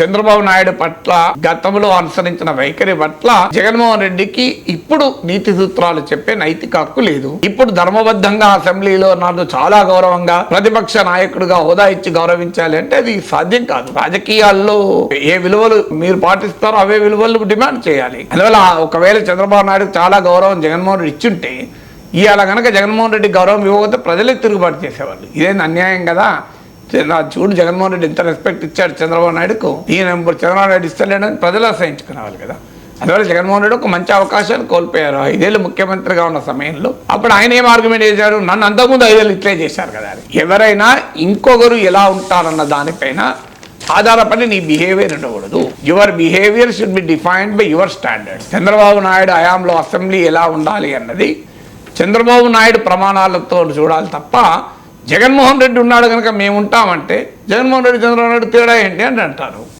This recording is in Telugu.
చంద్రబాబు నాయుడు పట్ల గతంలో అనుసరించిన వైఖరి పట్ల జగన్మోహన్ రెడ్డికి ఇప్పుడు నీతి సూత్రాలు చెప్పే నైతిక హక్కు లేదు. ఇప్పుడు ధర్మబద్ధంగా అసెంబ్లీలో నన్ను చాలా గౌరవంగా ప్రతిపక్ష నాయకుడిగా హోదా ఇచ్చి గౌరవించాలి అంటే అది సాధ్యం కాదు. రాజకీయాల్లో ఏ విలువలు మీరు పాటిస్తారో అవే విలువలు డిమాండ్ చేయాలి. అందువల్ల ఒకవేళ చంద్రబాబు నాయుడు చాలా గౌరవం జగన్మోహన్ రెడ్డి ఇచ్చుంటే ఇవాళ కనుక జగన్మోహన్ రెడ్డి గౌరవం ఇవ్వకపోతే ప్రజలే తిరుగుబాటు చేసేవాళ్ళు. ఇదేం అన్యాయం కదా? నా చూడు జగన్మోహన్ రెడ్డి ఎంత రెస్పెక్ట్ ఇచ్చాడు చంద్రబాబు నాయుడుకు. ఈయన నెంబర్ చంద్రబాబు నాయుడు ఇస్తలేడని ప్రజలు అసహించుకునేవాళ్ళు కదా. అందువల్ల జగన్మోహన్ రెడ్డి ఒక మంచి అవకాశాలు కోల్పోయారు. ఐదేళ్ళు ముఖ్యమంత్రిగా ఉన్న సమయంలో అప్పుడు ఆయన ఏం ఆర్గ్యుమెంట్ చేశారు? నన్ను అంతకుముందు ఐదేళ్ళు ఇట్లే చేశారు కదా ఎవరైనా ఇంకొకరు ఎలా ఉంటారన్న దానిపైన ఆధారపడి నీ బిహేవియర్ ఉండకూడదు. Your behaviour should be defined by your standard Chandrababu Naidu హయాంలో అసెంబ్లీ ఎలా ఉండాలి అన్నది చంద్రబాబు నాయుడు ప్రమాణాలతో చూడాలి తప్ప జగన్మోహన్ రెడ్డి ఉన్నాడు కనుక మేము ఉంటామంటే జగన్మోహన్ రెడ్డి చంద్రబాబు నాయుడు తేడా ఏంటి అని అంటారు.